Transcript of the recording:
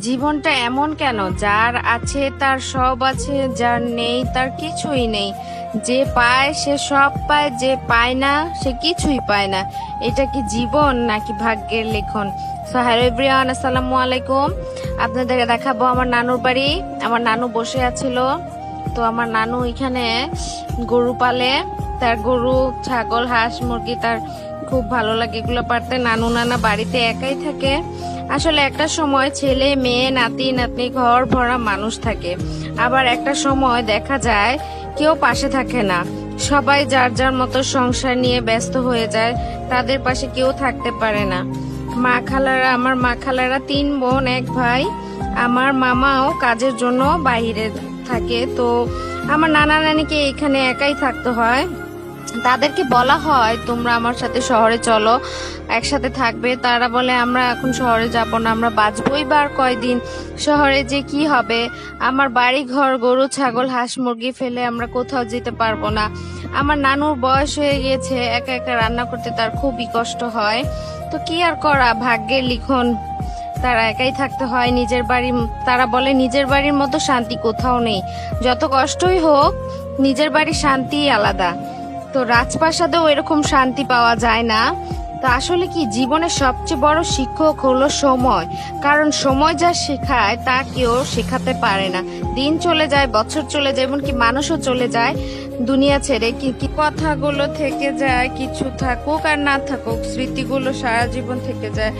জীবনটা এমন কেন? যার আছে, তার সব আছে, যার নেই, তার কিছুই নেই। যে পায়, সে সব পায়, যে পায় না, সে কিছুই পায় না। এটা কি জীবন, নাকি ভাগ্যের লেখন? সো এভরিওয়ান আসসালামু আলাইকুম। আপনাদের দেখাবো আমার নানুর বাড়ি। আমার নানু বসে আছিল। তো আমার নানু এখানে গরু পালে। তার গরু, ছাগল, হাঁস, মুরগি তার খুব ভালো লাগে। এগুলো পারতে নানু নানা বাড়িতে একাই থাকে। আসলে একটা সময় ছেলে, মেয়ে, নাতি, নাতনি, ঘর ভরা মানুষ থাকে। আবার একটা সময় দেখা যায় কেউ পাশে থাকে না। সবাই যার যার মতো সংসার নিয়ে ব্যস্ত হয়ে যায়, তাদের পাশে কেউ থাকতে পারে না। মা খালারা, আমার মা খালারা তিন বোন, এক ভাই। আমার মামাও কাজের জন্য বাইরে থাকে। তো আমার নানা নানিকে এখানে একাই থাকতে হয়। তাদেরকে বলা হয়, তোমরা আমার সাথে শহরে চলো, একসাথে থাকবে। তারা বলে, আমরা এখন শহরে যাব না, আমরা বাঁচবই বার কয়দিন? শহরে যে কি হবে? আমার বাড়ি ঘর গরু, ছাগল, হাঁস, মুরগি ফেলে আমরা কোথাও যেতে পারব না। আমার নানুর বয়স হয়ে গিয়েছে, একা একা রান্না করতে তার খুবই কষ্ট হয়। তো কি আর করা? ভাগ্যের লিখন, তারা একাই থাকতে হয় নিজের বাড়ি তারা বলে, নিজের বাড়ির মতো শান্তি কোথাও নেই। যত কষ্টই হোক, নিজের বাড়ির শান্তি আলাদা। তো রাজপ্রাসাদেও এরকম শান্তি পাওয়া যায় না। তো আসলে কি জীবনের সবচেয়ে বড় শিক্ষক হলো সময়। কারণ সময় যা শেখায়, তা কেউ শেখাতে পারে না। দিন চলে যায়, বছর চলে যায়, এমনকি মানুষও চলে যায় দুনিয়া ছেড়ে। কি কি কথাগুলো থেকে যায়, কিছু থাকুক আর না থাকুক, স্মৃতিগুলো সারা জীবন থেকে যায়।